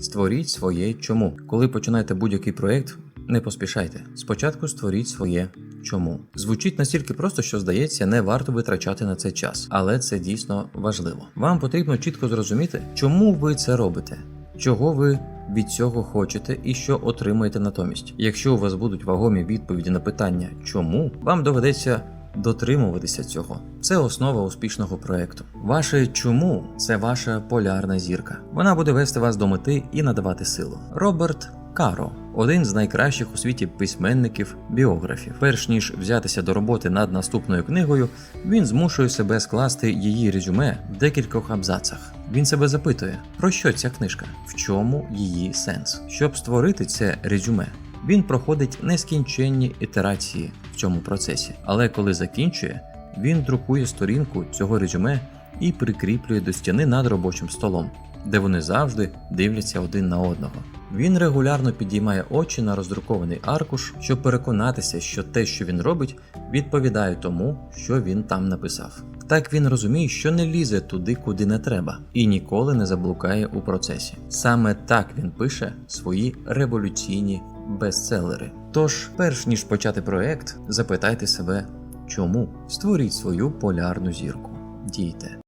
Створіть своє чому. Коли починаєте будь-який проєкт, не поспішайте. Спочатку створіть своє чому. Звучить настільки просто, що здається, не варто витрачати на це час, але це дійсно важливо. Вам потрібно чітко зрозуміти, чому ви це робите, чого ви від цього хочете і що отримаєте натомість. Якщо у вас будуть вагомі відповіді на питання чому, вам доведеться дотримуватися цього. Це основа успішного проекту. Ваше чому це ваша полярна зірка. Вона буде вести вас до мети і надавати силу. Роберт Каро, один з найкращих у світі письменників біографів. Перш ніж взятися до роботи над наступною книгою, він змушує себе скласти її резюме в декількох абзацах. Він себе запитує, про що ця книжка, в чому її сенс. Щоб створити це резюме, він проходить нескінченні ітерації в цьому процесі, але коли закінчує, він друкує сторінку цього резюме і прикріплює до стіни над робочим столом, де вони завжди дивляться один на одного. Він регулярно підіймає очі на роздрукований аркуш, щоб переконатися, що те, що він робить, відповідає тому, що він там написав. Так він розуміє, що не лізе туди, куди не треба, і ніколи не заблукає у процесі. Саме так він пише свої революційні бестселери. Тож, перш ніж почати проект, запитайте себе, чому створіть свою полярну зірку. Дійте.